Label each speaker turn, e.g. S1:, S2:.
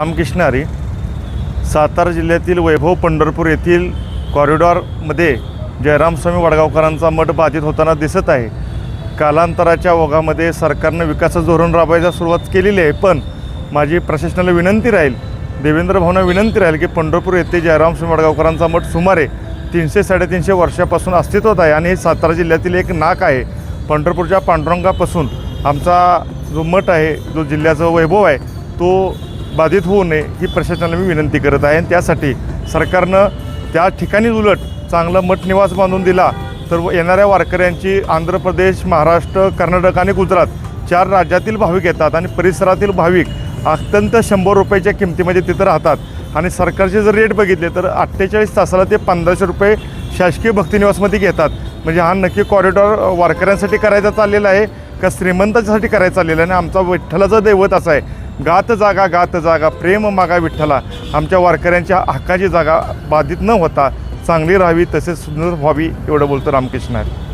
S1: रामकृष्ण हरी सातारा जिल्ह्यातील वैभव पंढरपूर येथील कॉरिडॉरमध्ये जयरामस्वामी वडगावकरांचा मठ बाधित होताना दिसत आहे. कालांतराच्या ओघामध्ये सरकारनं विकासाचं धोरण राबवायला सुरुवात केलेली आहे पण माझी प्रशासनाला विनंती राहील देवेंद्र भावना विनंती राहील की पंढरपूर येथे जयरामस्वामी वडगावकरांचा मठ सुमारे तीनशे साडेतीनशे वर्षापासून अस्तित्वात आहे आणि हे सातारा जिल्ह्यातील एक नाक आहे. पंढरपूरच्या पांडुरंगापासून आमचा जो मठ आहे जो जिल्ह्याचा वैभव आहे तो बाधित होऊ नये ही प्रशासनाला मी विनंती करत आहे. आणि त्यासाठी सरकारनं त्या ठिकाणीच उलट चांगला मठनिवास बांधून दिला तर येणाऱ्या वारकऱ्यांची आंध्र प्रदेश महाराष्ट्र कर्नाटक आणि गुजरात चार राज्यातील भाविक येतात आणि परिसरातील भाविक अत्यंत शंभर रुपयाच्या किमतीमध्ये तिथं राहतात. आणि सरकारचे जर रेट बघितले तर अठ्ठेचाळीस तासाला ते पंधराशे रुपये शासकीय भक्तिनिवासमध्ये घेतात. म्हणजे हा नक्की कॉरिडॉर वारकऱ्यांसाठी करायचा चाललेला आहे का श्रीमंतांसाठी करायचा चाललेला आहे? आणि आमचा विठ्ठलाचं दैवत असं आहे. गात जागा गात जागा प्रेम मागा विठ्ठला. आमच्या वारकऱ्यांच्या हक्काची जागा बाधित न होता चांगली राहावी तसेच सुंदर व्हावी एवढं बोलतो रामकृष्ण आहे